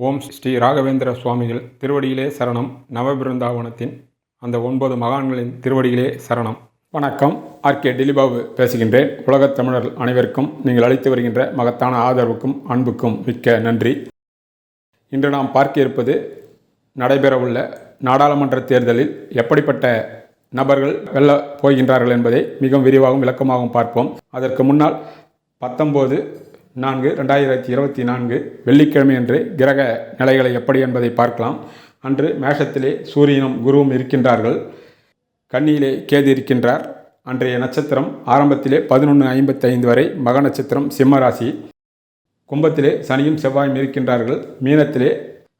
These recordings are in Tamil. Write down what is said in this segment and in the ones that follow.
ஓம் ஸ்ரீ ராகவேந்திர சுவாமிகள் திருவடியிலே சரணம். நவபிருந்தாவனத்தின் அந்த ஒன்பது மகான்களின் திருவடியிலே சரணம். வணக்கம். ஆர்கே டிலிபாபு பேசுகின்றேன். உலகத் தமிழர் அனைவருக்கும் நீங்கள் அளித்து வருகின்ற மகத்தான ஆதரவுக்கும் அன்புக்கும் மிக்க நன்றி. இன்று நாம் பார்க்க இருப்பது நடைபெறவுள்ள நாடாளுமன்ற தேர்தலில் எப்படிப்பட்ட நபர்கள் வெல்ல போகின்றார்கள் என்பதை மிகவும் விரிவாகவும் விளக்கமாகவும் பார்ப்போம். அதற்கு முன்னால் பத்தொம்போது நான்கு ரெண்டாயிரத்தி இருபத்தி நான்கு வெள்ளிக்கிழமை அன்று கிரக நிலைகளை எப்படி என்பதை பார்க்கலாம். அன்று மேஷத்திலே சூரியனும் குருவும் இருக்கின்றார்கள். கன்னியிலே கேது இருக்கின்றார். அன்றைய நட்சத்திரம் ஆரம்பத்திலே பதினொன்று ஐம்பத்தைந்து வரை மக நட்சத்திரம் சிம்மராசி கும்பத்திலே சனியும் செவ்வாயும் இருக்கின்றார்கள். மீனத்திலே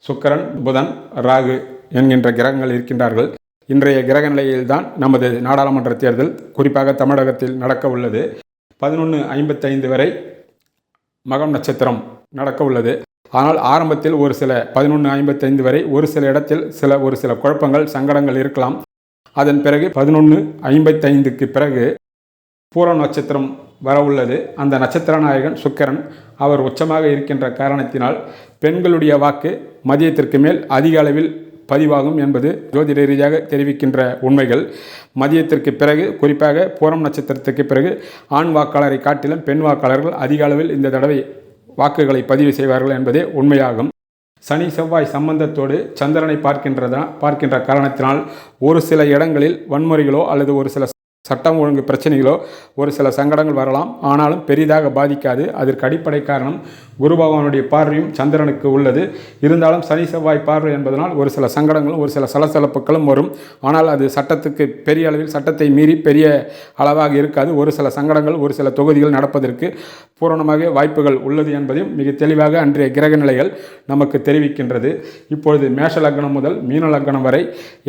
சுக்கரன் புதன் ராகு என்கின்ற கிரகங்கள் இருக்கின்றார்கள். இன்றைய கிரக நிலையில்தான் நமது நாடாளுமன்ற தேர்தல் குறிப்பாக தமிழகத்தில் நடக்க உள்ளது பதினொன்று ஐம்பத்தைந்து வரை மகம் நட்சத்திரம் நடக்க உள்ளது. ஆனால் ஆரம்பத்தில் ஒரு சில பதினொன்று ஐம்பத்தைந்து வரை ஒரு சில இடத்தில் சில ஒரு சில குழப்பங்கள் சங்கடங்கள் இருக்கலாம். அதன் பிறகு பதினொன்று ஐம்பத்தைந்துக்கு பிறகு பூர நட்சத்திரம் வர உள்ளது. அந்த நட்சத்திர நாயகன் சுக்கரன் அவர் உச்சமாக இருக்கின்ற காரணத்தினால் பெண்களுடைய வாக்கு மதியத்திற்கு மேல் அதிக அளவில் பதிவாகும் என்பது ஜோதிட ரீதியாக தெரிவிக்கின்ற உண்மைகள். மதியத்திற்கு பிறகு குறிப்பாக பூரம் நட்சத்திரத்திற்கு பிறகு ஆண் வாக்காளரை காட்டிலும் பெண் வாக்காளர்கள் அதிக அளவில் இந்த தடவை வாக்குகளை பதிவு செய்வார்கள் என்பதே உண்மையாகும். சனி செவ்வாய் சம்பந்தத்தோடு சந்திரனை பார்க்கின்றதா பார்க்கின்ற காரணத்தினால் ஒரு சில இடங்களில் வன்முறைகளோ அல்லது ஒரு சில சட்டம் ஒழுங்கு பிரச்சனைகளோ ஒரு சில சங்கடங்கள் வரலாம். ஆனாலும் பெரிதாக பாதிக்காது. அதற்கு அடிப்படை காரணம் குரு பகவானுடைய பார்வையும் சந்திரனுக்கு உள்ளது. இருந்தாலும் சனி செவ்வாய் பார்வை என்பதனால் ஒரு சில சங்கடங்களும் ஒரு சில சலசலப்புகளும் வரும். ஆனால் அது சட்டத்துக்கு பெரிய அளவில் சட்டத்தை மீறி பெரிய அளவாக இருக்காது. ஒரு சில சங்கடங்கள் ஒரு சில தொகுதிகள் நடப்பதற்கு பூரணமாக வாய்ப்புகள் உள்ளது என்பதையும் மிக தெளிவாக அன்றைய கிரக நிலைகள் நமக்கு தெரிவிக்கின்றது. இப்பொழுது மேஷ லக்னம் முதல் மீன லக்னம் வரை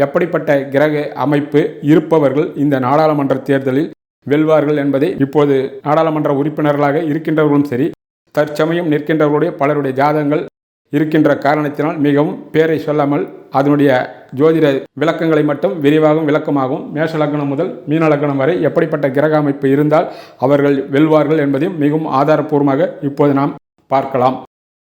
எப்படிப்பட்ட கிரக அமைப்பு இருப்பவர்கள் இந்த நாடாளுமன்ற தேர்தலில் வெல்வார்கள் என்பதை இப்போது நாடாளுமன்ற உறுப்பினர்களாக இருக்கின்றவர்களும் சரி தற்சமயம் நிற்கின்றவர்களுடைய பலருடைய ஜாதகங்கள் இருக்கின்ற காரணத்தினால் மிகவும் பேரை சொல்லாமல் அதனுடைய ஜோதிட விளக்கங்களை மட்டும் விரிவாகவும் விளக்கமாகவும் மேஷ லக்னம் முதல் மீன லக்னம் வரை எப்படிப்பட்ட கிரக அமைப்பு இருந்தால் அவர்கள் வெல்வார்கள் என்பதையும் மிகவும் ஆதாரப்பூர்வமாக இப்போது நாம் பார்க்கலாம்.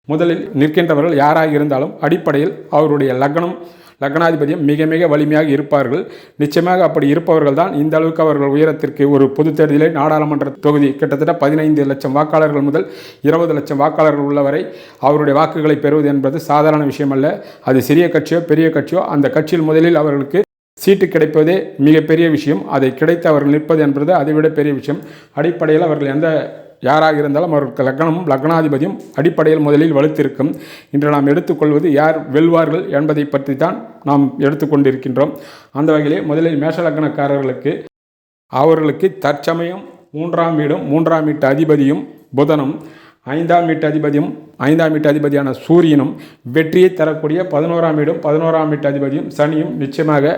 முதலில் நிற்கின்றவர்கள் யாராக இருந்தாலும் அடிப்படையில் அவருடைய லக்னம் லக்னாதிபதியும் மிக மிக வலிமையாக இருப்பார்கள். நிச்சயமாக அப்படி இருப்பவர்கள் தான் இந்த அளவுக்கு அவர்கள் உயரத்திற்கு ஒரு பொது தேர்தலில் நாடாளுமன்ற தொகுதி கிட்டத்தட்ட பதினைந்து லட்சம் வாக்காளர்கள் முதல் இருபது லட்சம் வாக்காளர்கள் உள்ளவரை அவருடைய வாக்குகளை பெறுவது என்பது சாதாரண விஷயம் அல்ல அது சிறிய கட்சியோ பெரிய கட்சியோ அந்த கட்சியில் முதலில் அவர்களுக்கு சீட்டு கிடைப்பதே மிகப்பெரிய விஷயம். அதை கிடைத்து அவர்கள் நிற்பது என்பது அதைவிட பெரிய விஷயம். அடிப்படையில் அவர்கள் எந்த யாராக இருந்தாலும் அவருக்கு லக்னமும் லக்னாதிபதியும் அடிப்படையில் முதலில் வலுத்திருக்கும். இன்று நாம் எடுத்துக்கொள்வது யார் வெல்வார்கள் என்பதை பற்றி தான் நாம் எடுத்துக்கொண்டிருக்கின்றோம். அந்த வகையிலே முதலில் மேஷ லக்னக்காரர்களுக்கு அவர்களுக்கு தற்சமயம் மூன்றாம் வீடும் மூன்றாம் வீட்டு அதிபதியும் புதனும் ஐந்தாம் வீட்டு அதிபதியும் ஐந்தாம் வீட்டு அதிபதியான சூரியனும் வெற்றியை தரக்கூடிய பதினோராம் வீடும் பதினோராம் வீட்டு அதிபதியும் சனியும் நிச்சயமாக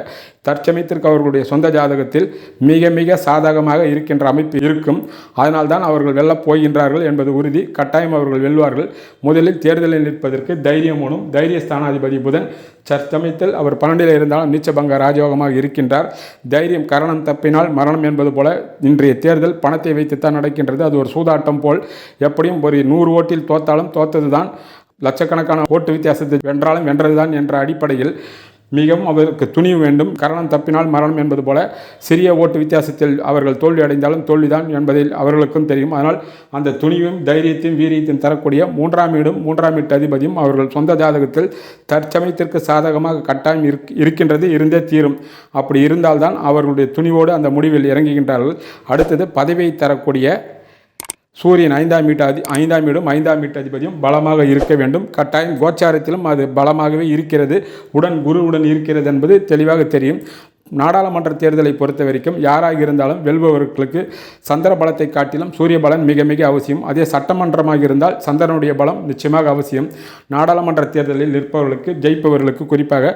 தற்சமயத்திற்கு அவர்களுடைய சொந்த ஜாதகத்தில் மிக மிக சாதகமாக இருக்கின்ற அமைப்பு இருக்கும். அதனால்தான் அவர்கள் வெல்லப் போகின்றார்கள் என்பது உறுதி. கட்டாயம் அவர்கள் வெல்வார்கள். முதலில் தேர்தலில் நிற்பதற்கு தைரியம் வேணும் தைரிய ஸ்தானாதிபதி புதன் சர்ச்சமயத்தில் அவர் பன்னெண்டில் இருந்தாலும் நீச்சபங்க ராஜயோகமாக இருக்கின்றார். தைரியம் கரணம் தப்பினால் மரணம் என்பது போல இன்றைய தேர்தல் பணத்தை வைத்துத்தான் நடக்கின்றது. அது ஒரு சூதாட்டம் போல். எப்படியும் ஒரு நூறு ஓட்டில் தோத்தாலும் தோத்தது தான் லட்சக்கணக்கான ஓட்டு வித்தியாசத்தை வென்றாலும் வென்றதுதான் என்ற அடிப்படையில் மிகவும் அவருக்கு துணிவு வேண்டும். கரணம் தப்பினால் மரணம் என்பது போல சிறிய ஓட்டு வித்தியாசத்தில் அவர்கள் தோல்வி அடைந்தாலும் தோல்விதான் என்பதில் அவர்களுக்கும் தெரியும். அதனால் அந்த துணிவும் தைரியத்தையும் வீரியத்தையும் தரக்கூடிய மூன்றாம் வீடும் மூன்றாம் வீட்டு அதிபதியும் அவர்கள் சொந்த ஜாதகத்தில் தற்சமயத்திற்கு சாதகமாக கட்டாயம் இருக்கின்றது இருந்தே தீரும். அப்படி இருந்தால்தான் அவர்களுடைய துணிவோடு அந்த முடிவில் இறங்குகின்றார்கள். அடுத்தது பதவியை தரக்கூடிய சூரியன் ஐந்தாம் வீட்டு அதி ஐந்தாம் வீடும் ஐந்தாம் வீட்டு அதிபதியும் பலமாக இருக்க வேண்டும். கட்டாயம் கோச்சாரத்திலும் அது பலமாகவே இருக்கிறது. உடன் குருவுடன் இருக்கிறது என்பது தெளிவாக தெரியும். நாடாளுமன்ற தேர்தலை பொறுத்த வரைக்கும் யாராக இருந்தாலும் வெல்பவர்களுக்கு சந்திர பலத்தை காட்டிலும் சூரிய பலன் மிக மிக அவசியம். அதே சட்டமன்றமாக இருந்தால் சந்திரனுடைய பலம் நிச்சயமாக அவசியம். நாடாளுமன்ற தேர்தலில் நிற்பவர்களுக்கு ஜெயிப்பவர்களுக்கு குறிப்பாக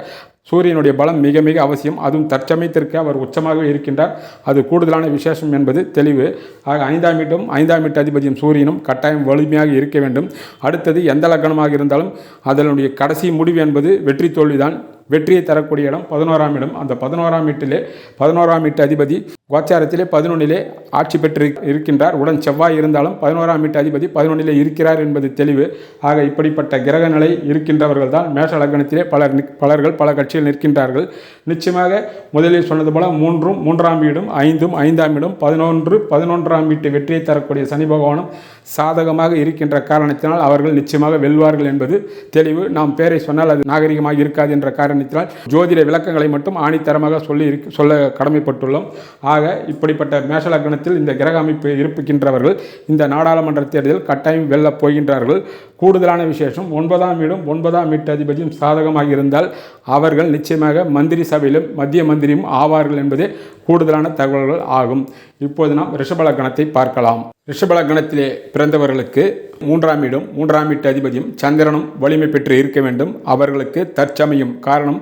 சூரியனுடைய பலம் மிக மிக அவசியம். அதுவும் தற்சமயத்திற்கு அவர் உச்சமாக இருக்கின்றார். அது கூடுதலான விசேஷம் என்பது தெளிவு. ஆக ஐந்தாம் வீட்டும் ஐந்தாம் வீட்டு அதிபதியும் சூரியனும் கட்டாயம் வலிமையாக இருக்க வேண்டும். அடுத்தது எந்த லக்கணமாக இருந்தாலும் அதனுடைய கடைசி முடிவு என்பது வெற்றி தோல்விதான். வெற்றியை தரக்கூடிய இடம் பதினோராம் இடம். அந்த பதினோராம் வீட்டிலே பதினோராம் வீட்டு அதிபதி கோச்சாரத்திலே பதினொன்னிலே ஆட்சி பெற்று இருக்கின்றார். உடன் செவ்வாய் இருந்தாலும் பதினோராம் வீட்டு அதிபதி பதினொன்னிலே இருக்கிறார் என்பது தெளிவு. ஆக இப்படிப்பட்ட கிரக நிலை இருக்கின்றவர்கள் தான் மேஷ லக்னத்திலே பலர் பலர்கள் பல கட்சியில் நிற்கின்றார்கள். நிச்சயமாக முதலில் சொன்னது போல மூன்றும் மூன்றாம் வீடும் ஐந்தும் ஐந்தாம் வீடும் பதினொன்று பதினொன்றாம் வீட்டு வெற்றியை தரக்கூடிய சனி பகவானும் சாதகமாக இருக்கின்ற காரணத்தினால் அவர்கள் நிச்சயமாக வெல்வார்கள் என்பது தெளிவு. நாம் பேரை சொன்னால் அது நாகரிகமாக இருக்காது என்ற காரணத்தினால் ஜோதிட விளக்கங்களை மட்டும் ஆணித்தரமாக சொல்லி இருக்க சொல்ல கடமைப்பட்டுள்ளோம். ஆக இப்படிப்பட்ட மேஷலக்னத்தில் இந்த கிரக அமைப்பு இருப்பிக்கின்றவர்கள் இந்த நாடாளுமன்ற தேர்தலில் கட்டாயம் வெல்லப் போகின்றார்கள். கூடுதலான விசேஷம் ஒன்பதாம் வீடும் ஒன்பதாம் வீட்டு அதிபதியும் சாதகமாக இருந்தால் அவர்கள் நிச்சயமாக மந்திரி சபையிலும் மத்திய மந்திரியும் ஆவார்கள் என்பதே கூடுதலான தகவல்கள் ஆகும். இப்போது நாம் ரிஷபலக்கணத்தை பார்க்கலாம். ரிஷபலக்கணத்திலே பிறந்தவர்களுக்கு மூன்றாம் வீடும் மூன்றாம் வீட்டு அதிபதியும் சந்திரனும் வலிமை பெற்று இருக்க வேண்டும். அவர்களுக்கு தற்சமயம் காரணம்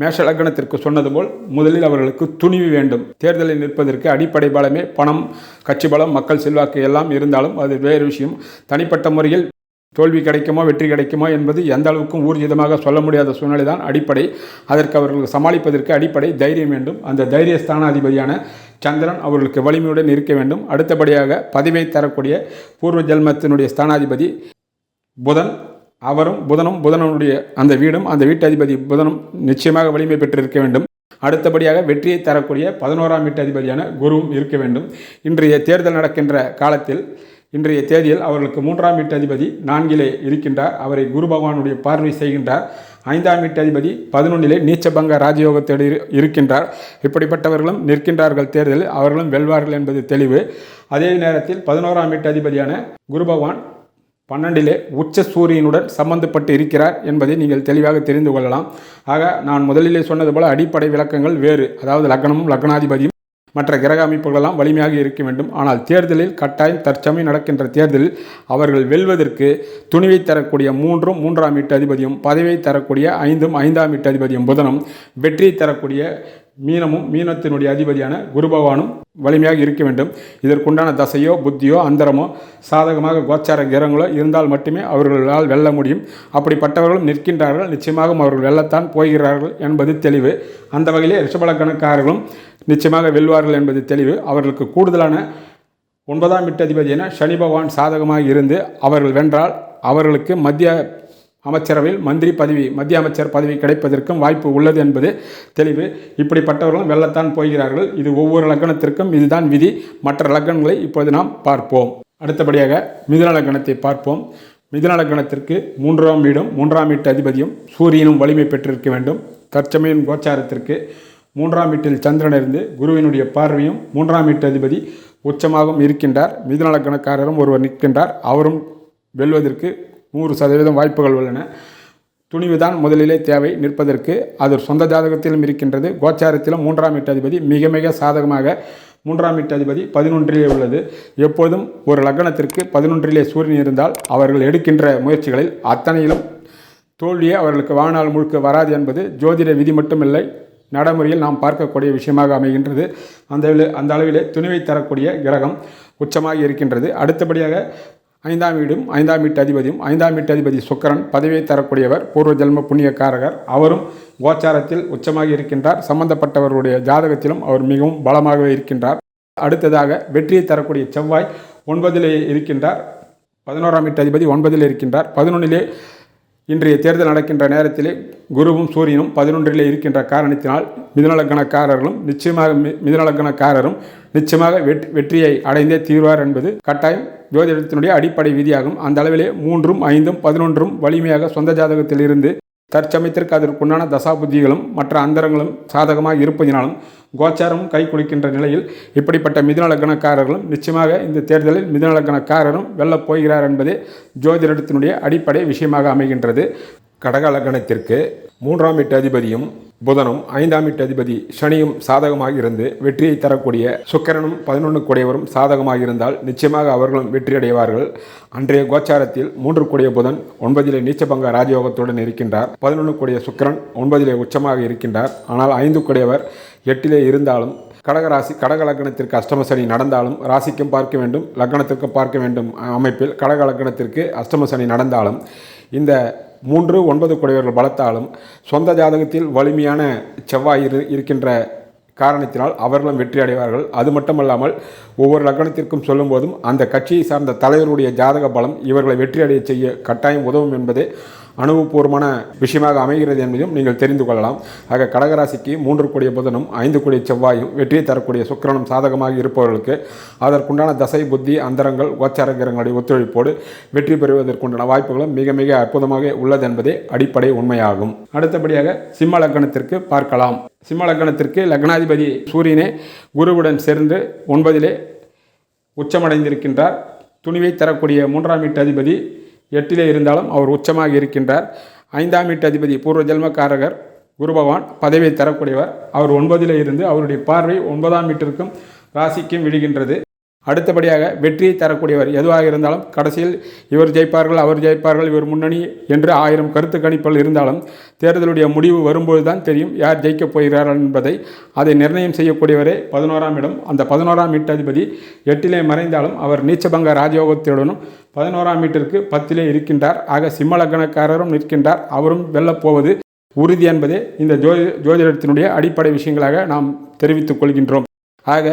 மேஷ லக்னத்திற்கு சொன்னது போல் முதலில் அவர்களுக்கு துணிவு வேண்டும். தேர்தலில் நிற்பதற்கு அடிப்படை பலமே பணம் கட்சி பலம் மக்கள் செல்வாக்கு எல்லாம் இருந்தாலும் அது வேறு விஷயம். தனிப்பட்ட முறையில் தோல்வி கிடைக்குமோ வெற்றி கிடைக்குமோ என்பது எந்த அளவுக்கும் ஊர்ஜிதமாக சொல்ல முடியாத சூழ்நிலை தான் அடிப்படை. அதற்கு அவர்கள் சமாளிப்பதற்கு அடிப்படை தைரியம் வேண்டும். அந்த தைரிய ஸ்தானாதிபதியான சந்திரன் அவர்களுக்கு வலிமையுடன் இருக்க வேண்டும். அடுத்தபடியாக பதவியை தரக்கூடிய பூர்வ ஜென்மத்தினுடைய ஸ்தானாதிபதி புதன் அவரும் புதனும் புதனனுடைய அந்த வீடும் அந்த வீட்டு அதிபதி புதனும் நிச்சயமாக வலிமை பெற்றிருக்க வேண்டும். அடுத்தபடியாக வெற்றியை தரக்கூடிய பதினோராம் வீட்டு அதிபதியான குருவும் இருக்க வேண்டும். இன்றைய தேர்தல் நடக்கின்ற காலத்தில் இன்றைய தேதியில் அவர்களுக்கு மூன்றாம் வீட்டு அதிபதி நான்கிலே இருக்கின்றார். அவரை குரு பகவானுடைய பார்வை செய்கின்றார். ஐந்தாம் வீட்டு அதிபதி பதினொன்னிலே நீச்சபங்க ராஜயோகத்தோடு இருக்கின்றார். இப்படிப்பட்டவர்களும் நிற்கின்றார்கள் தேர்தலில். அவர்களும் வெல்வார்கள் என்பது தெளிவு. அதே நேரத்தில் பதினோராம் வீட்டு அதிபதியான குரு பகவான் பன்னெண்டிலே உச்ச சூரியனுடன் சம்பந்தப்பட்டு இருக்கிறார் என்பதை நீங்கள் தெளிவாக தெரிந்து கொள்ளலாம். ஆக நான் முதலிலே சொன்னது போல அடிப்படை விளக்கங்கள் வேறு. அதாவது லக்னமும் லக்னாதிபதியும் மற்ற கிரக அமைப்புகளெல்லாம் வலிமையாக இருக்க வேண்டும். ஆனால் தேர்தலில் கட்டாயம் தற்சமயம் நடக்கின்ற தேர்தலில் அவர்கள் வெல்வதற்கு துணிவை தரக்கூடிய மூன்றும் மூன்றாம் வீட்டு அதிபதியும் பதவியை தரக்கூடிய ஐந்தும் ஐந்தாம் வீட்டு அதிபதியும் புதனும் வெற்றியை தரக்கூடிய மீனமும் மீனத்தினுடைய அதிபதியான குரு பகவானும் வலிமையாக இருக்க வேண்டும். இதற்குண்டான தசையோ புத்தியோ அந்தரமோ சாதகமாக கோச்சார கிரகங்களோ இருந்தால் மட்டுமே அவர்களால் வெல்ல முடியும். அப்படிப்பட்டவர்களும் நிற்கின்றார்கள். நிச்சயமாக அவர்கள் வெல்லத்தான் போகிறார்கள் என்பது தெளிவு. அந்த வகையிலே ரிஷபலக்கணக்காரர்களும் நிச்சயமாக வெல்வார்கள் என்பது தெளிவு. அவர்களுக்கு கூடுதலான ஒன்பதாம் வீட்டு அதிபதியான சனி பகவான் சாதகமாக இருந்து அவர்கள் வென்றால் அவர்களுக்கு மத்திய அமைச்சரவையில் மந்திரி பதவி மத்திய அமைச்சர் பதவி கிடைப்பதற்கும் வாய்ப்பு உள்ளது என்பது தெளிவு. இப்படிப்பட்டவர்களும் வெல்லத்தான் போகிறார்கள். இது ஒவ்வொரு லக்னத்திற்கும் இதுதான் விதி. மற்ற லக்னங்களை இப்போது நாம் பார்ப்போம். அடுத்தபடியாக மிதுன லக்னத்தை பார்ப்போம். மிதுன லக்னத்திற்கு மூன்றாம் வீடும் மூன்றாம் வீட்டு அதிபதியும் சூரியனும் வலிமை பெற்றிருக்க வேண்டும். தற்சமயம் கோச்சாரத்திற்கு மூன்றாம் வீட்டில் சந்திரன் இருந்து குருவினுடைய பார்வையும் மூன்றாம் வீட்டு அதிபதி உச்சமாகவும் இருக்கின்றார். மிதுன லக்னக்காரரும் ஒருவர் நிற்கின்றார். அவரும் வெல்வதற்கு நூறு சதவீதம் வாய்ப்புகள் உள்ளன. துணிவுதான் முதலிலே தேவை நிற்பதற்கு. அது சொந்த ஜாதகத்திலும் இருக்கின்றது. கோச்சாரத்திலும் மூன்றாம் வீட்டு அதிபதி மிக மிக சாதகமாக மூன்றாம் வீட்டு அதிபதி பதினொன்றிலே உள்ளது. எப்போதும் ஒரு லக்னத்திற்கு பதினொன்றிலே சூரியன் இருந்தால் அவர்கள் எடுக்கின்ற முயற்சிகளில் அத்தனையிலும் தோல்வியே அவர்களுக்கு வாழ்நாள் முழுக்க வராது என்பது ஜோதிட விதி மட்டுமில்லை. நடைமுறையில் நாம் பார்க்கக்கூடிய விஷயமாக அமைகின்றது. அந்த அந்த அளவிலே துணிவை தரக்கூடிய கிரகம் உச்சமாக இருக்கின்றது. அடுத்தபடியாக ஐந்தாம் வீடும் ஐந்தாம் வீட்டு அதிபதியும் ஐந்தாம் வீட்டு அதிபதி சுக்கரன் பதவியை தரக்கூடியவர் பூர்வ ஜென்ம புண்ணியக்காரகர். அவரும் கோச்சாரத்தில் உச்சமாக இருக்கின்றார். சம்பந்தப்பட்டவருடைய ஜாதகத்திலும் அவர் மிகவும் பலமாகவே இருக்கின்றார். அடுத்ததாக வெற்றியை தரக்கூடிய செவ்வாய் ஒன்பதிலே இருக்கின்றார். பதினோராம் வீட்டு அதிபதி ஒன்பதில் இருக்கின்றார். பதினொன்றிலே இன்றைய தேர்தல் நடக்கின்ற நேரத்திலே குருவும் சூரியனும் பதினொன்றிலே இருக்கின்ற காரணத்தினால் மிதுநலக்கணக்காரர்களும் நிச்சயமாக மி- மிதுநலக்கணக்காரரும் நிச்சயமாக வெற்றி வெற்றியை அடைந்தே தீர்வார் என்பது கட்டாயம். ஜோதிடத்தினுடைய அடிப்படை விதியாகும். அந்த அளவிலே மூன்றும் ஐந்தும் பதினொன்றும் வலிமையாக சொந்த ஜாதகத்திலிருந்து தற்சமயத்திற்கு அதற்குண்டான தசாபுத்திகளும் மற்ற அந்தரங்களும் சாதகமாக இருப்பதினாலும் கோச்சாரமும் கை குளிக்கின்ற நிலையில் இப்படிப்பட்ட மிதுநலக்கணக்காரர்களும் நிச்சயமாக இந்த தேர்தலில் மிதுநலக்கணக்காரரும் வெல்லப் போகிறார் என்பதே ஜோதிடத்தினுடைய அடிப்படை விஷயமாக அமைகின்றது. கடக லக்னத்திற்கு மூன்றாம் வீட்டு அதிபதியும் புதனும் ஐந்தாம் வீட்டு அதிபதி சனியும் சாதகமாக இருந்து வெற்றியை தரக்கூடிய சுக்கிரனும் பதினொன்று கூடியவரும் சாதகமாக இருந்தால் நிச்சயமாக அவர்களும் வெற்றியடைவார்கள். அன்றைய கோச்சாரத்தில் மூன்று கூடிய புதன் ஒன்பதிலே நீச்சபங்க ராஜயோகத்துடன் இருக்கின்றார். பதினொன்று கூடிய சுக்கிரன் ஒன்பதிலே உச்சமாக இருக்கின்றார். ஆனால் ஐந்து கூடியவர் எட்டிலே இருந்தாலும் கடக ராசி கடக லக்னத்திற்கு அஷ்டம சனி நடந்தாலும் ராசிக்கும் பார்க்க வேண்டும் லக்னத்திற்கும் பார்க்க வேண்டும் அமைப்பில் கடக லக்னத்திற்கு அஷ்டம சனி நடந்தாலும் இந்த மூன்று ஒன்பது குடையவர்கள் பலத்தாலும் சொந்த ஜாதகத்தில் வலிமையான செவ்வாய் இரு இருக்கின்ற காரணத்தினால் அவர்களும் வெற்றி அடைவார்கள். அது மட்டுமல்லாமல் ஒவ்வொரு லக்னத்திற்கும் சொல்லும்போதும் அந்த கட்சியை சார்ந்த தலைவருடைய ஜாதக பலம் இவர்களை வெற்றி அடைய செய்ய கட்டாயம் உதவும் என்பதே அனுபவபூர்வமான விஷயமாக அமைகிறது என்பதையும் நீங்கள் தெரிந்து கொள்ளலாம். ஆக கடகராசிக்கு மூன்று கூடிய புதனும் ஐந்து கூடிய செவ்வாயும் வெற்றியை தரக்கூடிய சுக்கிரனும் சாதகமாக இருப்பவர்களுக்கு அதற்குண்டான தசை புத்தி அந்தரங்கள் கோச்சார கிரகங்களுடைய ஒத்துழைப்போடு வெற்றி பெறுவதற்குண்டான வாய்ப்புகளும் மிக மிக அற்புதமாக உள்ளது என்பதே அடிப்படை உண்மையாகும். அடுத்தபடியாக சிம்ம லக்னத்திற்கு பார்க்கலாம். சிம்ம லக்னத்திற்கு லக்னாதிபதி சூரியனே குருவுடன் சேர்ந்து ஒன்பதிலே உச்சமடைந்திருக்கின்றார். துணிவை தரக்கூடிய மூன்றாம் வீட்டு அதிபதி எட்டிலே இருந்தாலும் அவர் உச்சமாக இருக்கின்றார். ஐந்தாம் வீட்டு அதிபதி பூர்வ ஜென்மக்காரகர் குரு பகவான் பதவியை தரக்கூடியவர். அவர் ஒன்பதிலே இருந்து அவருடைய பார்வை ஒன்பதாம் வீட்டிற்கும் ராசிக்கும் விடுகின்றது அடுத்தபடியாக வெற்றியை தரக்கூடியவர் எதுவாக இருந்தாலும் கடைசியில் இவர் ஜெயிப்பார்கள் அவர் ஜெயிப்பார்கள் இவர் முன்னணி என்று ஆயிரம் கருத்து கணிப்புகள் இருந்தாலும் தேர்தலுடைய முடிவு வரும்போது தான் தெரியும் யார் ஜெயிக்கப் போகிறார்கள் என்பதை. அதை நிர்ணயம் செய்யக்கூடியவரே பதினோராம் இடம். அந்த பதினோராம் வீட்டதிபதி எட்டிலே மறைந்தாலும் அவர் நீச்சபங்க ராஜயோகத்துடனும் பதினோராம் வீட்டிற்கு பத்திலே இருக்கின்றார். ஆக சிம்மலக்கணக்காரரும் நிற்கின்றார். அவரும் வெல்லப்போவது உறுதி என்பதே இந்த ஜோதி ஜோதிடத்தினுடைய அடிப்படை விஷயங்களாக நாம் தெரிவித்துக் கொள்கின்றோம். ஆக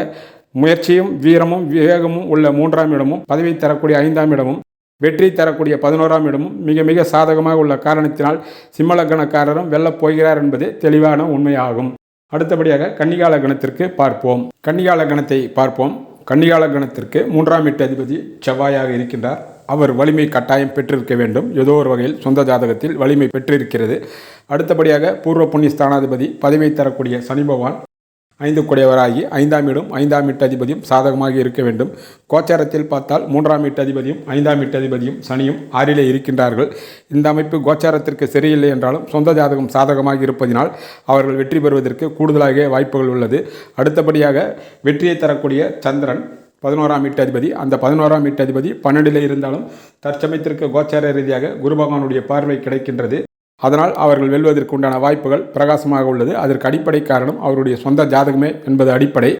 முயற்சியும் வீரமும் விவேகமும் உள்ள மூன்றாம் இடமும் பதவி தரக்கூடிய ஐந்தாம் இடமும் வெற்றி தரக்கூடிய பதினோராம் இடமும் மிக மிக சாதகமாக உள்ள காரணத்தினால் சிம்மலக்கணக்காரரும் வெல்லப் போகிறார் என்பது தெளிவான உண்மையாகும். அடுத்தபடியாக கன்னிகால கணத்திற்கு பார்ப்போம். கன்னிகால கணத்தை பார்ப்போம். கன்னிகால கணத்திற்கு மூன்றாம் எட்டு அதிபதி செவ்வாயாக இருக்கின்றார். அவர் வலிமை கட்டாயம் பெற்றிருக்க வேண்டும். ஏதோ ஒரு வகையில் சொந்த ஜாதகத்தில் வலிமை பெற்றிருக்கிறது. அடுத்தபடியாக பூர்வ புண்ணிய ஸ்தானாதிபதி பதவி தரக்கூடிய சனி பகவான் ஐந்து குடையவராகி ஐந்தாம் வீடும் ஐந்தாம் வீட்டு அதிபதியும் சாதகமாக இருக்க வேண்டும். கோச்சாரத்தில் பார்த்தால் மூன்றாம் வீட்டு அதிபதியும் ஐந்தாம் வீட்டு அதிபதியும் சனியும் ஆறிலே இருக்கின்றார்கள். இந்த அமைப்பு கோச்சாரத்திற்கு சரியில்லை என்றாலும் சொந்த ஜாதகம் சாதகமாக இருப்பதினால் அவர்கள் வெற்றி பெறுவதற்கு கூடுதலாக வாய்ப்புகள் உள்ளது. அடுத்தபடியாக வெற்றியை தரக்கூடிய சந்திரன் பதினோராம் வீட்டு அதிபதி. அந்த பதினோராம் வீட்டு அதிபதி பன்னெண்டில் இருந்தாலும் தற்சமயத்திற்கு கோச்சார ரீதியாக குரு பகவானுடைய பார்வை கிடைக்கின்றது. அதனால் அவர்கள் வெல்வதற்கு உண்டான வாய்ப்புகள் பிரகாசமாக உள்ளது. அதற்கு அடிப்படை காரணம் அவருடைய சொந்த ஜாதகமே என்பது அடிப்படை.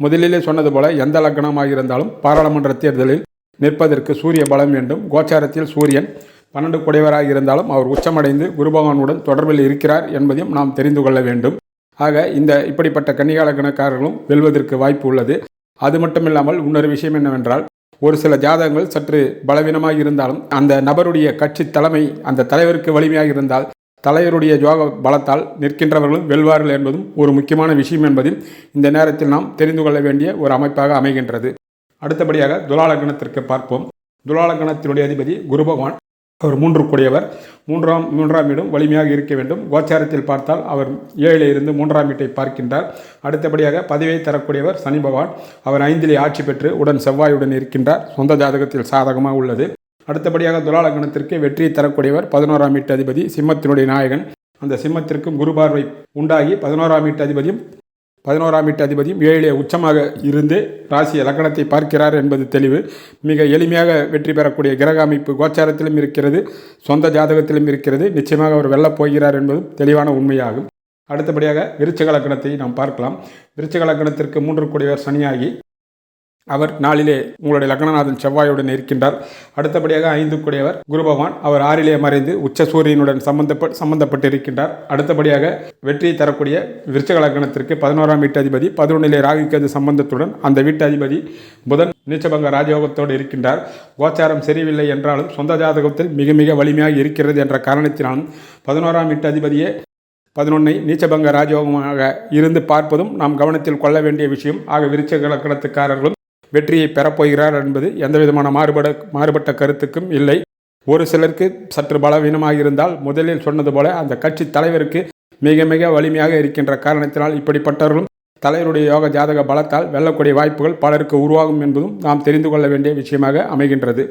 முதலிலே சொன்னது போல எந்த லக்னமாக இருந்தாலும் பாராளுமன்ற தேர்தலில் நிற்பதற்கு சூரிய பலம் வேண்டும். கோச்சாரத்தில் சூரியன் பன்னெண்டு குடைவராக இருந்தாலும் அவர் உச்சமடைந்து குரு பகவானுடன் தொடர்பில் இருக்கிறார் என்பதையும் நாம் தெரிந்து கொள்ள வேண்டும். ஆக இந்த இப்படிப்பட்ட கன்னிகாலக்கணக்காரர்களும் வெல்வதற்கு வாய்ப்பு உள்ளது. அது மட்டுமில்லாமல் இன்னொரு விஷயம் என்னவென்றால் ஒரு சில ஜாதகங்கள் சற்று பலவீனமாக இருந்தாலும் அந்த நபருடைய கட்சி தலைமை அந்த தலைவருக்கு வலிமையாக இருந்தால் தலைவருடைய ஜோக பலத்தால் நிற்கின்றவர்களும் வெல்வார்கள் என்பதும் ஒரு முக்கியமான விஷயம் என்பதையும் இந்த நேரத்தில் நாம் தெரிந்து கொள்ள வேண்டிய ஒரு அமைப்பாக அமைகின்றது. அடுத்தபடியாக துலாலகணத்திற்கு பார்ப்போம். துலாலகணத்தினுடைய அதிபதி குரு பகவான் அவர் மூன்று கூடியவர் மூன்றாம் மூன்றாம் இடம் வலிமையாக இருக்க வேண்டும். கோச்சாரத்தில் பார்த்தால் அவர் ஏழில் இருந்து மூன்றாம் வீட்டை பார்க்கின்றார். அடுத்தபடியாக பதவியை தரக்கூடியவர் சனி பகவான். அவர் ஐந்திலே ஆட்சி பெற்று உடன் செவ்வாயுடன் இருக்கின்றார். சொந்த ஜாதகத்தில் சாதகமாக உள்ளது. அடுத்தபடியாக துலாலகணத்திற்கு வெற்றியை தரக்கூடியவர் பதினோராம் வீட்டு அதிபதி சிம்மத்தினுடைய நாயகன். அந்த சிம்மத்திற்கும் குரு பார்வை உண்டாகி பதினோராம் வீட்டு அதிபதியும் பதினோராம் வீட்டு அதிபதியும் ஏழிலே உச்சமாக இருந்து ராசி லக்கணத்தை பார்க்கிறார் என்பது தெளிவு. மிக எளிமையாக வெற்றி பெறக்கூடிய கிரக அமைப்பு கோச்சாரத்திலும் இருக்கிறது சொந்த ஜாதகத்திலும் இருக்கிறது. நிச்சயமாக அவர் வெல்லப் போகிறார் என்பதும் தெளிவான உண்மையாகும். அடுத்தபடியாக விருச்சக லக்கணத்தை நாம் பார்க்கலாம். விருச்சக லக்கணத்திற்கு மூன்று கூடியவர் சனியாகி அவர் நாளிலே உங்களுடைய லக்னநாதன் செவ்வாயுடன் இருக்கின்றார். அடுத்தபடியாக ஐந்து கூடியவர் குருபவான் அவர் ஆறிலே மறைந்து உச்ச சூரியனுடன் சம்பந்தப்ப சம்பந்தப்பட்டு இருக்கின்றார் அடுத்தபடியாக வெற்றியை தரக்கூடிய விருச்சக லக்னத்திற்கு பதினோராம் வீட்டு அதிபதி பதினொன்றிலே ராகுக்கது சம்பந்தத்துடன் அந்த வீட்டு அதிபதி புதன் நீச்சபங்க ராஜயோகத்தோடு இருக்கின்றார். கோச்சாரம் சரியில்லை என்றாலும் சொந்த ஜாதகத்தில் மிக மிக வலிமையாக இருக்கிறது என்ற காரணத்தினாலும் பதினோராம் வீட்டு அதிபதியே பதினொன்னை நீச்சபங்க ராஜயோகமாக இருந்து பார்ப்பதும் நாம் கவனத்தில் கொள்ள வேண்டிய விஷயம். ஆக விருச்சக லக்கணத்துக்காரர்களும் வெற்றியை பெறப்போகிறார் என்பது எந்த விதமான மாறுபட மாறுபட்ட கருத்துக்கும் இல்லை. ஒரு சிலருக்கு சற்று பலவீனமாக இருந்தால் முதலில் சொன்னது போல அந்த கட்சி தலைவருக்கு மிக மிக வலிமையாக இருக்கின்ற காரணத்தினால் இப்படிப்பட்டவர்களும் தலைவருடைய யோக ஜாதக பலத்தால் வெல்லக்கூடிய வாய்ப்புகள் பலருக்கு உருவாகும் என்பதும் நாம் தெரிந்து கொள்ள வேண்டிய விஷயமாக அமைகின்றது.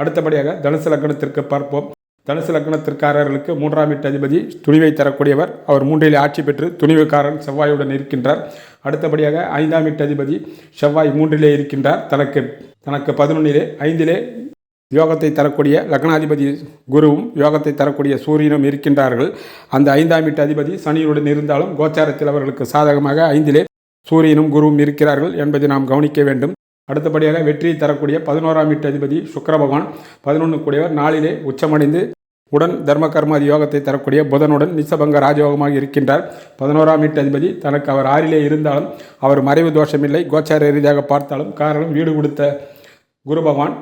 அடுத்தபடியாக தனுசு லக்னத்திற்கு பார்ப்போம். தனுசு லக்னத்திற்காரர்களுக்கு மூன்றாம் வீட்டு அதிபதி துணிவை தரக்கூடியவர். அவர் மூன்றில் ஆட்சி பெற்று துணிவுக்காரன் செவ்வாயுடன் இருக்கின்றார். அடுத்தபடியாக ஐந்தாம் வீட்டு அதிபதி செவ்வாய் மூன்றிலே இருக்கின்றார். தனக்கு தனக்கு பதினொன்றிலே ஐந்திலே யோகத்தை தரக்கூடிய லக்னாதிபதி குருவும் யோகத்தை தரக்கூடிய சூரியனும் இருக்கின்றார்கள். அந்த ஐந்தாம் வீட்டு அதிபதி சனியுடன் இருந்தாலும் கோச்சாரத்தில் அவர்களுக்கு சாதகமாக ஐந்திலே சூரியனும் குருவும் இருக்கிறார்கள் என்பதை நாம் கவனிக்க வேண்டும். அடுத்தபடியாக வெற்றியை தரக்கூடிய பதினோராம் வீட்டு அதிபதி சுக்கர பகவான் பதினொன்று கூடியவர் நாளிலே உச்சமடைந்து உடன் தர்ம கர்மாதி யோகத்தை தரக்கூடிய புதனுடன் நிசபங்க ராஜயோகமாக இருக்கின்றார். பதினோராம் வீட்டு அதிபதி தனக்கு அவர் ஆறிலே இருந்தாலும் அவர் மறைவு தோஷமில்லை. கோச்சார ரீதியாக பார்த்தாலும் காரணம் வீடு கொடுத்த குரு பகவான்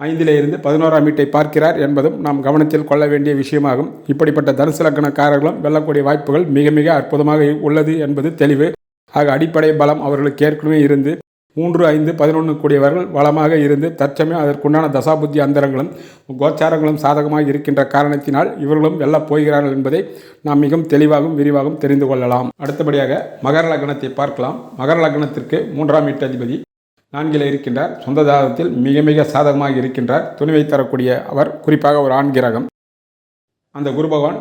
ஐந்திலே இருந்து பதினோராம் வீட்டை பார்க்கிறார் என்பதும் நாம் கவனத்தில் கொள்ள வேண்டிய விஷயமாகும். இப்படிப்பட்ட தனுசு லக்கணக்காரர்களும் வெல்லக்கூடிய வாய்ப்புகள் மிக மிக அற்புதமாக உள்ளது என்பது தெளிவு. ஆக அடிப்படை பலம் அவர்களுக்கு ஏற்கனவே இருந்து மூன்று ஐந்து பதினொன்று கூடியவர்கள் வளமாக இருந்து தற்சமயம் அதற்குண்டான தசாபுத்தி அந்தரங்களும் கோச்சாரங்களும் சாதகமாக இருக்கின்ற காரணத்தினால் இவர்களும் வெல்லப் போகிறார்கள் என்பதை நாம் மிகவும் தெளிவாகவும் விரிவாகவும் தெரிந்து கொள்ளலாம். அடுத்தபடியாக மகர லக்னத்தை பார்க்கலாம். மகர லக்னத்திற்கு மூன்றாம் வீட்டதிபதி நான்கில் இருக்கின்றார். சொந்த ஜாதகத்தில் மிக மிக சாதகமாக இருக்கின்றார். துணிவை தரக்கூடிய அவர் குறிப்பாக ஒரு ஆண் கிரகம். அந்த குரு பகவான்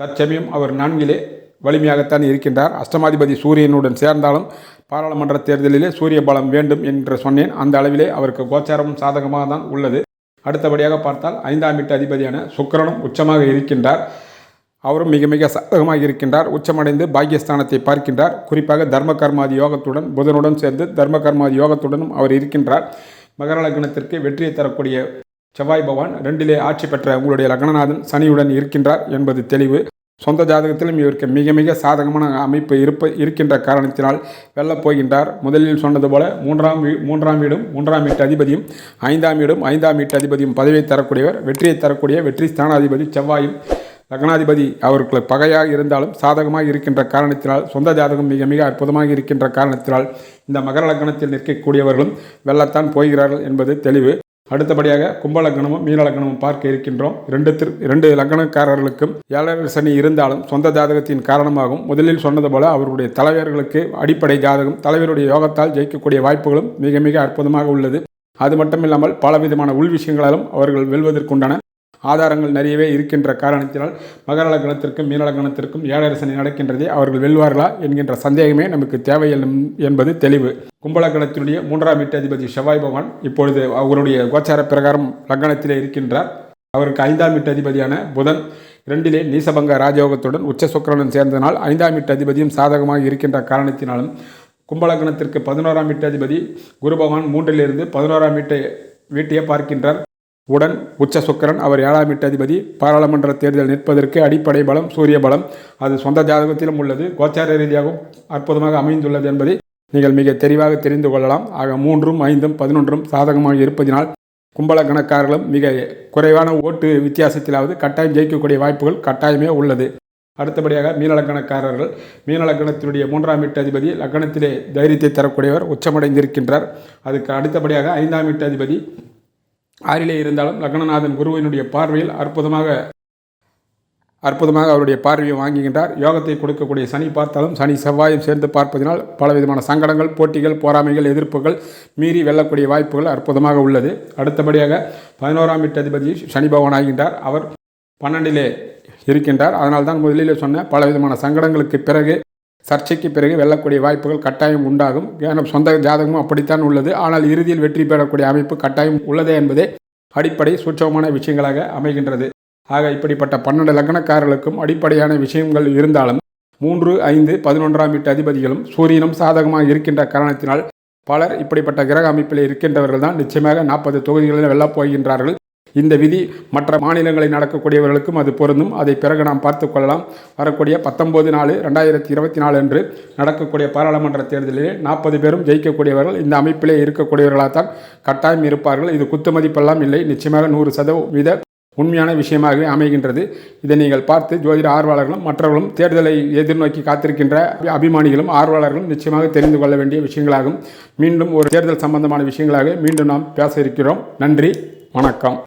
தற்சமயம் அவர் நான்கிலே வலிமையாகத்தான் இருக்கின்றார். அஷ்டமாதிபதி சூரியனுடன் சேர்ந்தாலும் பாராளுமன்ற தேர்தலிலே சூரிய பலம் வேண்டும் என்று சொன்னேன். அந்த அளவிலே அவருக்கு கோச்சாரமும் சாதகமாக தான் உள்ளது. அடுத்தபடியாக பார்த்தால் ஐந்தாம் வீட்டு அதிபதியான சுக்கரனும் உச்சமாக இருக்கின்றார். அவரும் மிக மிக சாதகமாக இருக்கின்றார். உச்சமடைந்து பாக்கியஸ்தானத்தை பார்க்கின்றார். குறிப்பாக தர்ம கர்மாதி யோகத்துடன் புதனுடன் சேர்ந்து தர்ம கர்மாதி யோகத்துடனும் அவர் இருக்கின்றார். மகர லக்னத்திற்கு வெற்றியை தரக்கூடிய செவ்வாய் பவான் ரெண்டிலே ஆட்சி பெற்ற உங்களுடைய லக்னநாதன் சனியுடன் இருக்கின்றார் என்பது தெளிவு. சொந்த ஜாதகத்திலும் இவருக்கு மிக மிக சாதகமான அமைப்பு இருப்ப இருக்கின்ற காரணத்தினால் வெல்லப் போகின்றார். முதலில் சொன்னது போல மூன்றாம் வீ மூன்றாம் வீடும் மூன்றாம் வீட்டு அதிபதியும் ஐந்தாம் வீடும் ஐந்தாம் வீட்டு அதிபதியும் பதவியை தரக்கூடியவர் வெற்றியை தரக்கூடிய வெற்றி ஸ்தானாதிபதி செவ்வாயும் லக்னாதிபதி. அவருக்கு பகையாக இருந்தாலும் சாதகமாக இருக்கின்ற காரணத்தினால் சொந்த ஜாதகம் மிக மிக அற்புதமாக இருக்கின்ற காரணத்தினால் இந்த மகர லக்னத்தில் நிற்கக்கூடியவர்களும் வெல்லத்தான் போகிறார்கள் என்பது தெளிவு. அடுத்தபடியாக கும்ப லக்னமும் மீன லக்னமும் பார்க்க இருக்கின்றோம். இரண்டு திரு இரண்டு லக்னக்காரர்களுக்கும் ஏழரை சனி இருந்தாலும் சொந்த ஜாதகத்தின் காரணமாகவும் முதலில் சொன்னது போல அவருடைய தலைவர்களுக்கு அடிப்படை ஜாதகம் தலைவருடைய யோகத்தால் ஜெயிக்கக்கூடிய வாய்ப்புகளும் மிக மிக அற்புதமாக உள்ளது. அது மட்டுமில்லாமல் பலவிதமான உள் விஷயங்களாலும் அவர்கள் வெல்வதற்குண்டான ஆதாரங்கள் நிறையவே இருக்கின்ற காரணத்தினால் மகர லக்னத்திற்கும் மீன லக்னத்திற்கும் நடக்கின்றதே அவர்கள் வெல்வார்களா என்கின்ற சந்தேகமே நமக்கு தேவை என்பது தெளிவு. கும்பலக்கணத்தினுடைய மூன்றாம் வீட்டு அதிபதி செவ்வாய் பகவான் இப்பொழுது அவருடைய கோச்சார பிரகாரம் லக்னத்திலே இருக்கின்றார். அவருக்கு ஐந்தாம் வீட்டு அதிபதியான புதன் இரண்டிலே நீசபங்க ராஜயோகத்துடன் உச்ச சுக்கிரனுடன் சேர்ந்தனால் ஐந்தாம் வீட்டு அதிபதியும் சாதகமாக இருக்கின்ற காரணத்தினாலும் கும்பலக்கணத்திற்கு பதினோராம் வீட்டு அதிபதி குரு பகவான் மூன்றிலிருந்து பதினோராம் வீட்டை வீட்டையே பார்க்கின்றார். உடன் உச்ச சுக்கரன் அவர் ஏழாம் வீட்டு அதிபதி பாராளுமன்ற தேர்தல் நிற்பதற்கு அடிப்படை பலம் சூரிய பலம். அது சொந்த ஜாதகத்திலும் உள்ளது. கோச்சார ரீதியாகவும் அற்புதமாக அமைந்துள்ளது என்பதை நீங்கள் மிக தெளிவாக தெரிந்து கொள்ளலாம். ஆக மூன்றும் ஐந்தும் பதினொன்றும் சாதகமாக இருப்பதினால் கும்பல கணக்காரர்களும் மிக குறைவான ஓட்டு வித்தியாசத்திலாவது கட்டாயம் ஜெயிக்கக்கூடிய வாய்ப்புகள் கட்டாயமே உள்ளது. அடுத்தபடியாக மீனலக்கணக்காரர்கள். மீனலக்கணத்தினுடைய மூன்றாம் வீட்டு அதிபதி லக்கணத்திலே தைரியத்தை தரக்கூடியவர் உச்சமடைந்திருக்கின்றார். அதுக்கு அடுத்தபடியாக ஐந்தாம் வீட்டு அதிபதி ஆறிலே இருந்தாலும் லக்னநாதன் குருவினுடைய பார்வையில் அற்புதமாக அற்புதமாக அவருடைய பார்வையை வாங்குகின்றார். யோகத்தை கொடுக்கக்கூடிய சனி பார்த்தாலும் சனி செவ்வாயும் சேர்ந்து பார்ப்பதினால் பலவிதமான சங்கடங்கள் போட்டிகள் போராமைகள் எதிர்ப்புகள் மீறி வெல்லக்கூடிய வாய்ப்புகள் அற்புதமாக உள்ளது. அடுத்தபடியாக பதினோராம் வீட்டு அதிபதி சனி பகவான் ஆகின்றார். அவர் பன்னெண்டிலே இருக்கின்றார். அதனால் தான் முதலிலே சொன்ன பலவிதமான சங்கடங்களுக்கு பிறகு சர்ச்சைக்கு பிறகு வெல்லக்கூடிய வாய்ப்புகள் கட்டாயம் உண்டாகும். ஏன்னா சொந்த ஜாதகமும் அப்படித்தான் உள்ளது. ஆனால் இறுதியில் வெற்றி பெறக்கூடிய அமைப்பு கட்டாயம் உள்ளது என்பதே அடிப்படை சூட்சமான விஷயங்களாக அமைகின்றது. ஆக இப்படிப்பட்ட பன்னெண்டு லக்னக்காரர்களுக்கும் அடிப்படையான விஷயங்கள் இருந்தாலும் மூன்று ஐந்து பதினொன்றாம் வீட்டு அதிபதிகளும் சூரியனும் சாதகமாக இருக்கின்ற காரணத்தினால் பலர் இப்படிப்பட்ட கிரக அமைப்பில் இருக்கின்றவர்கள் தான் நிச்சயமாக நாற்பது தொகுதிகளில் வெல்லப் போகின்றார்கள். இந்த விதி மற்ற மாநிலங்களில் நடக்கக்கூடியவர்களுக்கும் அது பொருந்தும். அதை பிறகு நாம் பார்த்து கொள்ளலாம். வரக்கூடிய பத்தொன்பது நாலு ரெண்டாயிரத்தி இருபத்தி நாலு அன்று நடக்கக்கூடிய பாராளுமன்ற தேர்தலிலே நாற்பது பேரும் ஜெயிக்கக்கூடியவர்கள் இந்த அமைப்பிலே இருக்கக்கூடியவர்களாகத்தான் கட்டாயம் இருப்பார்கள். இது குத்துமதிப்பெல்லாம் இல்லை. நிச்சயமாக நூறு சதவீத உண்மையான விஷயமாகவே அமைகின்றது. இதை நீங்கள் பார்த்து ஜோதிட ஆர்வலர்களும் மற்றவர்களும் தேர்தலை எதிர்நோக்கி காத்திருக்கின்ற அபிமானிகளும் ஆர்வலர்களும் நிச்சயமாக தெரிந்து கொள்ள வேண்டிய விஷயங்களாகும். மீண்டும் ஒரு தேர்தல் சம்பந்தமான விஷயங்களாக மீண்டும் நாம் பேச இருக்கிறோம். நன்றி. வணக்கம்.